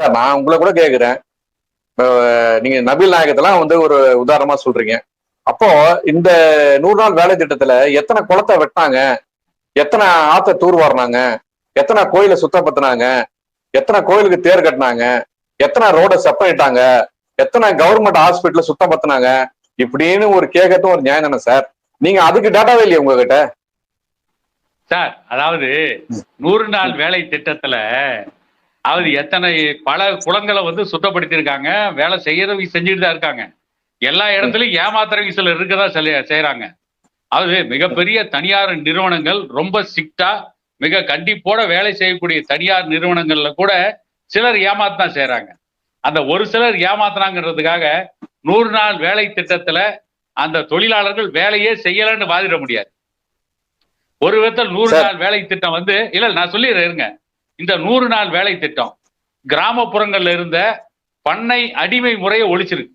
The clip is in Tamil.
சார் நான் உங்களை கூட கேக்குறேன். அஹ் நீங்க நபில் நாயகத்தெல்லாம் வந்து ஒரு உதாரணமா சொல்றீங்க. அப்போ இந்த நூறு நாள் வேலை திட்டத்துல எத்தனை குளத்தை வெட்டினாங்க? எத்தனை ஆத்த தூர்வாரினாங்க எத்தனை கோயிலை சுத்தப்படுத்தினாங்க? எத்தனை கோயிலுக்கு தேர் கட்டினாங்க? எத்தனை ரோட செப்பரேட்டாங்க? எத்தனை கவர்மெண்ட் ஹாஸ்பிட்டல் சுத்தப்படுத்தினாங்க? இப்படின்னு ஒரு கேட்கறதும் ஒரு நியாயம் தானே சார்? நீங்க அதுக்கு டேட்டாவே இல்லையா உங்ககிட்ட? சார் அதாவது நூறு நாள் வேலை திட்டத்துல அதாவது எத்தனை பல குளங்களை வந்து சுத்தப்படுத்தியிருக்காங்க வேலை செய்யறவங்க செஞ்சுட்டு தான் இருக்காங்க. எல்லா இடத்துலயும் ஏமாத்துறவங்க சிலர் சில செய்யறாங்க அதாவது மிகப்பெரிய தனியார் நிறுவனங்கள் ரொம்ப ஸ்ட்ரிக்டா மிக கண்டிப்போட வேலை செய்யக்கூடிய தனியார் நிறுவனங்கள்ல கூட சிலர் ஏமாத்தான் செய்யறாங்க அந்த ஒரு சிலர் ஏமாத்துனாங்கிறதுக்காக நூறு நாள் வேலை திட்டத்துல அந்த தொழிலாளர்கள் வேலையே செய்யலன்னு வாதிட முடியாது. ஒரு விதத்தில் நூறு. நாள் வேலை திட்டம் வந்து இல்ல நான் சொல்லிடுறேன் இருங்க. இந்த நூறு நாள் வேலை திட்டம் கிராமப்புறங்கள்ல இருந்த பண்ணை அடிமை முறையை ஒழிச்சிருக்கு.